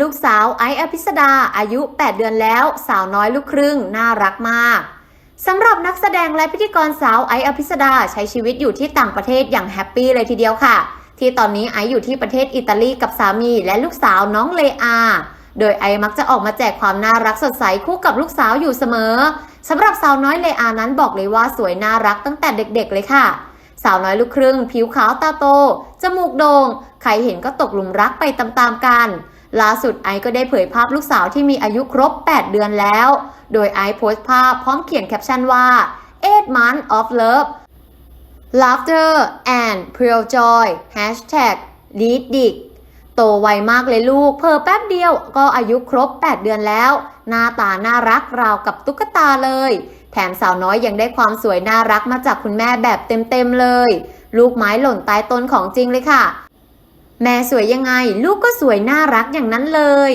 ลูกสาวไอซ์อภิสดาอายุ 8 เดือนแล้ว สาวน้อยลูกครึ่ง น่ารักมากสำหรับนักแสดงและพิธีกรสาวไอซ์อภิสดาใช้ชีวิตอยู่ที่ต่างประเทศอย่างแฮปปี้เลยทีเดียวค่ะ ที่ตอนนี้ไอซ์อยู่ที่ประเทศอิตาลีกับสามีและลูกสาวน้องเลอา โดยไอซ์มักจะออกมาแจกความน่ารักสดใสคู่กับลูกสาวอยู่เสมอสำหรับสาวน้อยเลอานั้นบอกเลยว่าสวยน่ารักตั้งแต่เด็กๆเลยค่ะสาวน้อยลูกครึ่ง ผิวขาวตาโต จมูกโดง่ง ใครเห็นก็ตกหลุมรักไปตามๆกัน ล่าสุดไอซ์ก็ได้เผยภาพลูกสาวที่มีอายุครบ 8 เดือนแล้ว โดยไอซ์โพสต์ภาพพร้อมเขียนแคปชั่นว่า eight months of love laughter and pure joy hashtag lead d i c โตไวมากเลยลูก เพอแป๊บเดียวก็อายุครบ 8 เดือนแล้ว หน้าตาน่ารักราวกับตุ๊กตาเลย แถมสาวน้อยยังได้ความสวยน่ารักมาจากคุณแม่แบบเต็มๆเลย ลูกไม้หล่นใต้ต้นของจริงเลยค่ะ แม่สวยยังไง ลูกก็สวยน่ารักอย่างนั้นเลย